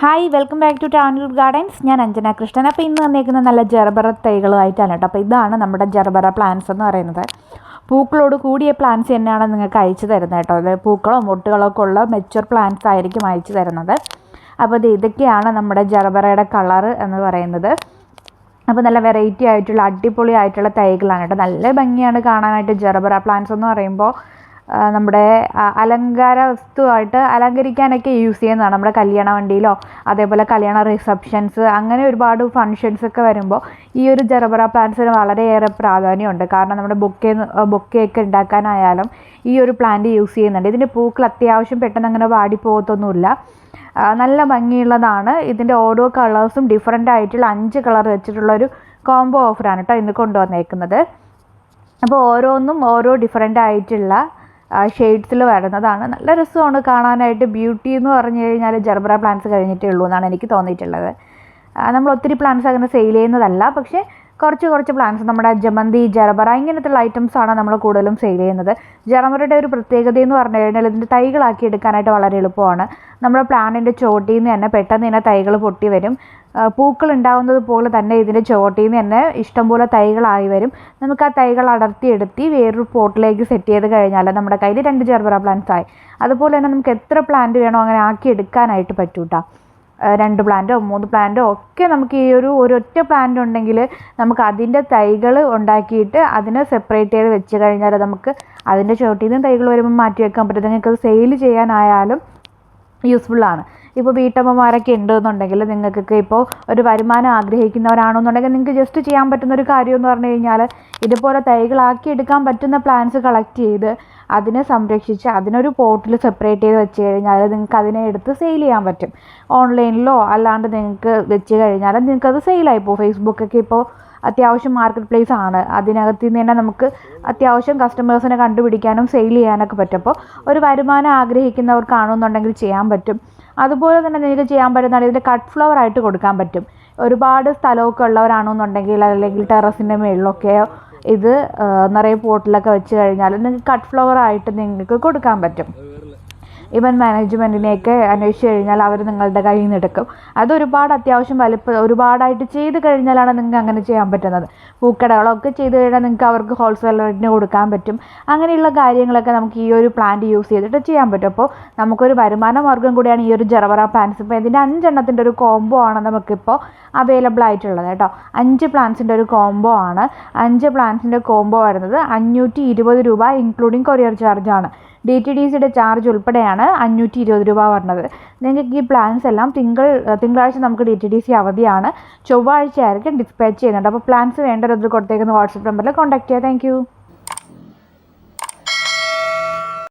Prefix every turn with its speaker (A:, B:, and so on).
A: Hi welcome back to Tanur Gardens ഞാൻ അഞ്ജന കൃഷ്ണൻ. അപ്പോൾ ഇന്ന് വന്നേക്കുന്ന നല്ല ജർബറ തൈകളുമായിട്ടാണ് കേട്ടോ. അപ്പോൾ ഇതാണ് നമ്മുടെ ജർബറ പ്ലാന്റ്സ് എന്ന് പറയുന്നത്. പൂക്കളോട് കൂടിയ പ്ലാന്റ്സ് തന്നെയാണ് നിങ്ങൾക്ക് അയച്ചു തരുന്നത് കേട്ടോ. അത് പൂക്കളോ മൊട്ടുകളോ ഒക്കെ ഉള്ള മെച്ചുവർ പ്ലാന്റ്സ് ആയിരിക്കും അയച്ചു തരുന്നത്. അപ്പോൾ ഇത് ഇതൊക്കെയാണ് നമ്മുടെ ജർബറയുടെ കളർ എന്ന് പറയുന്നത്. അപ്പോൾ നല്ല വെറൈറ്റി ആയിട്ടുള്ള അടിപൊളി ആയിട്ടുള്ള തൈകളാണ് കേട്ടോ. നല്ല ഭംഗിയാണ് കാണാനായിട്ട് ജർബറ പ്ലാന്റ്സ് എന്ന് പറയുമ്പോൾ. നമ്മുടെ അലങ്കാര വസ്തുവായിട്ട് അലങ്കരിക്കാനൊക്കെ യൂസ് ചെയ്യുന്നതാണ്. നമ്മുടെ കല്യാണ വണ്ടിയിലോ അതേപോലെ കല്യാണ റിസപ്ഷൻസ് അങ്ങനെ ഒരുപാട് ഫങ്ഷൻസ് ഒക്കെ വരുമ്പോൾ ഈ ഒരു ജർബറ പ്ലാന്റ്സിന് വളരെയേറെ പ്രാധാന്യമുണ്ട്. കാരണം നമ്മുടെ ബൊക്കെ ബൊക്കെയൊക്കെ ഉണ്ടാക്കാനായാലും ഈ ഒരു പ്ലാന്റ് യൂസ് ചെയ്യുന്നുണ്ട്. ഇതിന്റെ പൂക്കൾ അത്യാവശ്യം പെട്ടെന്ന് അങ്ങനെ വാടിപ്പോകത്തൊന്നുമില്ല. നല്ല ഭംഗിയുള്ളതാണ്. ഇതിന്റെ ഓരോ കളേഴ്സും ഡിഫറെന്റ് ആയിട്ടുള്ള അഞ്ച് കളർ വെച്ചിട്ടുള്ള ഒരു കോംബോ ഓഫറാണ് കേട്ടോ ഇന്ന് കൊണ്ടുവന്നേക്കുന്നത്. അപ്പോൾ ഓരോന്നും ഓരോ ഡിഫറെന്റ് ആയിട്ടുള്ള ഷെയ്ഡ്സിൽ വരുന്നതാണ് നല്ല രസമാണ് കാണാനായിട്ട്. ബ്യൂട്ടി എന്ന് പറഞ്ഞു കഴിഞ്ഞാൽ ജർബറ പ്ലാന്റ്സ് കഴിഞ്ഞിട്ടേ ഉള്ളൂ എന്നാണ് എനിക്ക് തോന്നിയിട്ടുള്ളത്. നമ്മൾ ഒത്തിരി പ്ലാന്റ്സ് അങ്ങനെ സെയിൽ ചെയ്യുന്നതല്ല. പക്ഷേ കുറച്ച് കുറച്ച് പ്ലാന്റ്സ് നമ്മുടെ ജമന്തി ജറബറ ഇങ്ങനത്തുള്ള ഐറ്റംസ് ആണ് നമ്മൾ കൂടുതലും സെയിൽ ചെയ്യുന്നത്. ജറബറയുടെ ഒരു പ്രത്യേകത എന്ന് പറഞ്ഞു കഴിഞ്ഞാൽ ഇതിന്റെ തൈകളാക്കി എടുക്കാനായിട്ട് വളരെ എളുപ്പമാണ്. നമ്മുടെ പ്ലാന്റിന്റെ ചോട്ടിൽ നിന്ന് തന്നെ പെട്ടെന്ന് തന്നെ തൈകൾ പൊട്ടി വരും. പൂക്കൾ ഉണ്ടാകുന്നത് പോലെ തന്നെ ഇതിന്റെ ചോട്ടിൽ നിന്ന് തന്നെ ഇഷ്ടംപോലെ തൈകളായി വരും. നമുക്ക് ആ തൈകൾ അടർത്തിയെടുത്തി വേറൊരു പോട്ടിലേക്ക് സെറ്റ് ചെയ്ത് കഴിഞ്ഞാൽ നമ്മുടെ കയ്യിൽ രണ്ട് ജർബറ പ്ലാന്റ്സ് ആയി. അതുപോലെ തന്നെ നമുക്ക് എത്ര പ്ലാന്റ് വേണോ അങ്ങനെ ആക്കി എടുക്കാനായിട്ട് പറ്റൂട്ടാ. രണ്ട് പ്ലാന്റോ മൂന്ന് പ്ലാന്റോ ഒക്കെ നമുക്ക് ഈ ഒരു ഒരൊറ്റ പ്ലാന്റ് ഉണ്ടെങ്കിൽ നമുക്ക് അതിന്റെ തൈകൾ ഉണ്ടാക്കിയിട്ട് അതിനെ സെപ്പറേറ്റ് ചെയ്ത് വെച്ച് കഴിഞ്ഞാൽ നമുക്ക് അതിന്റെ ചോട്ടിൽ നിന്ന് തൈകൾ വരുമ്പോൾ മാറ്റി വെക്കാൻ പറ്റും. നിങ്ങൾക്ക് അത് സെയിൽ ചെയ്യാനായാലും യൂസ്ഫുള്ളാണ് ഇപ്പോൾ വീട്ടമ്മമാരൊക്കെ ഉണ്ടെന്നുണ്ടെങ്കിൽ നിങ്ങൾക്കൊക്കെ ഇപ്പോൾ ഒരു വരുമാനം ആഗ്രഹിക്കുന്നവരാണെന്നുണ്ടെങ്കിൽ നിങ്ങൾക്ക് ജസ്റ്റ് ചെയ്യാൻ പറ്റുന്ന ഒരു കാര്യം എന്ന് പറഞ്ഞു കഴിഞ്ഞാൽ ഇതുപോലെ തൈകളാക്കി എടുക്കാൻ പറ്റുന്ന പ്ലാന്റ്സ് കളക്ട് ചെയ്ത് അതിനെ സംരക്ഷിച്ച് അതിനൊരു പോർട്ടിൽ സെപ്പറേറ്റ് ചെയ്ത് വെച്ച് കഴിഞ്ഞാൽ നിങ്ങൾക്ക് അതിനെ എടുത്ത് സെയിൽ ചെയ്യാൻ പറ്റും. ഓൺലൈനിലോ അല്ലാണ്ട് നിങ്ങൾക്ക് വെച്ച് കഴിഞ്ഞാൽ നിങ്ങൾക്കത് സെയിലായി പോകും. ഫേസ്ബുക്കൊക്കെ ഇപ്പോൾ അത്യാവശ്യം മാർക്കറ്റ് പ്ലേസ് ആണ്. അതിനകത്ത് നിന്ന് തന്നെ നമുക്ക് അത്യാവശ്യം കസ്റ്റമേഴ്സിനെ കണ്ടുപിടിക്കാനും സെയിൽ ചെയ്യാനൊക്കെ പറ്റും. അപ്പോൾ ഒരു വരുമാനം ആഗ്രഹിക്കുന്നവർക്കാണെന്നുണ്ടെങ്കിൽ ചെയ്യാൻ പറ്റും. അതുപോലെ തന്നെ നിങ്ങൾക്ക് ചെയ്യാൻ പറ്റുന്നതാണ് ഇതിന്റെ കട്ട് ഫ്ലവർ ആയിട്ട് കൊടുക്കാൻ പറ്റും. ഒരുപാട് സ്ഥലമൊക്കെ ഉള്ളവരാണെന്നുണ്ടെങ്കിൽ അല്ലെങ്കിൽ ടെറസിന്റെ മുകളിലൊക്കെ ഇത് നിറയെ പോട്ടിലൊക്കെ വെച്ച് കഴിഞ്ഞാൽ നിങ്ങൾക്ക് കട്ട് ഫ്ലവർ ആയിട്ട് നിങ്ങൾക്ക് കൊടുക്കാൻ പറ്റും. ഇവൻ മാനേജ്മെന്റിനെയൊക്കെ അന്വേഷിച്ച് കഴിഞ്ഞാൽ അവർ നിങ്ങളുടെ കയ്യിൽ നിന്ന് എടുക്കും. അത് ഒരുപാട് അത്യാവശ്യം വലിപ്പ ഒരുപാടായിട്ട് ചെയ്ത് കഴിഞ്ഞാലാണ് നിങ്ങൾക്ക് അങ്ങനെ ചെയ്യാൻ പറ്റുന്നത്. പൂക്കടകളൊക്കെ ചെയ്ത് കഴിഞ്ഞാൽ നിങ്ങൾക്ക് അവർക്ക് ഹോൾസെയിൽ റേറ്റിന് കൊടുക്കാൻ പറ്റും. അങ്ങനെയുള്ള കാര്യങ്ങളൊക്കെ നമുക്ക് ഈ ഒരു പ്ലാന്റ് യൂസ് ചെയ്തിട്ട് ചെയ്യാൻ പറ്റും. അപ്പോൾ നമുക്കൊരു വരുമാന മാർഗം കൂടിയാണ് ഈ ഒരു ജെറവറ പ്ലാന്റ്സ് ഇപ്പോൾ ഇതിന്റെ അഞ്ചെണ്ണത്തിന്റെ ഒരു കോംബോ ആണ് നമുക്കിപ്പോൾ അവൈലബിൾ ആയിട്ടുള്ളത് കേട്ടോ. അഞ്ച് പ്ലാന്റ്സിന്റെ ഒരു കോംബോ ആണ്. അഞ്ച് പ്ലാന്റ്സിന്റെ കോംബോ വരുന്നത് അഞ്ഞൂറ്റി ഇരുപത് രൂപ ഇൻക്ലൂഡിങ് കൊറിയർ ചാർജാണ് ഡി ടി ഡി സിയുടെ ചാർജ് ഉൾപ്പെടെയാണ് അഞ്ഞൂറ്റി ഇരുപത് രൂപ വരുന്നത് നിങ്ങൾക്ക് ഈ പ്ലാൻസ് എല്ലാം തിങ്കൾ തിങ്കളാഴ്ച നമുക്ക് ഡി ടി ഡി സി അവധിയാണ്. ചൊവ്വാഴ്ച ആയിരിക്കും ഡിസ്പാച്ച് ചെയ്യുന്നുണ്ട് അപ്പോൾ പ്ലാൻസ് വേണ്ടവരത് കൊടുത്തേക്കുന്ന വാട്സപ്പ് നമ്പറിൽ കോൺടാക്ട് ചെയ്യാം. താങ്ക്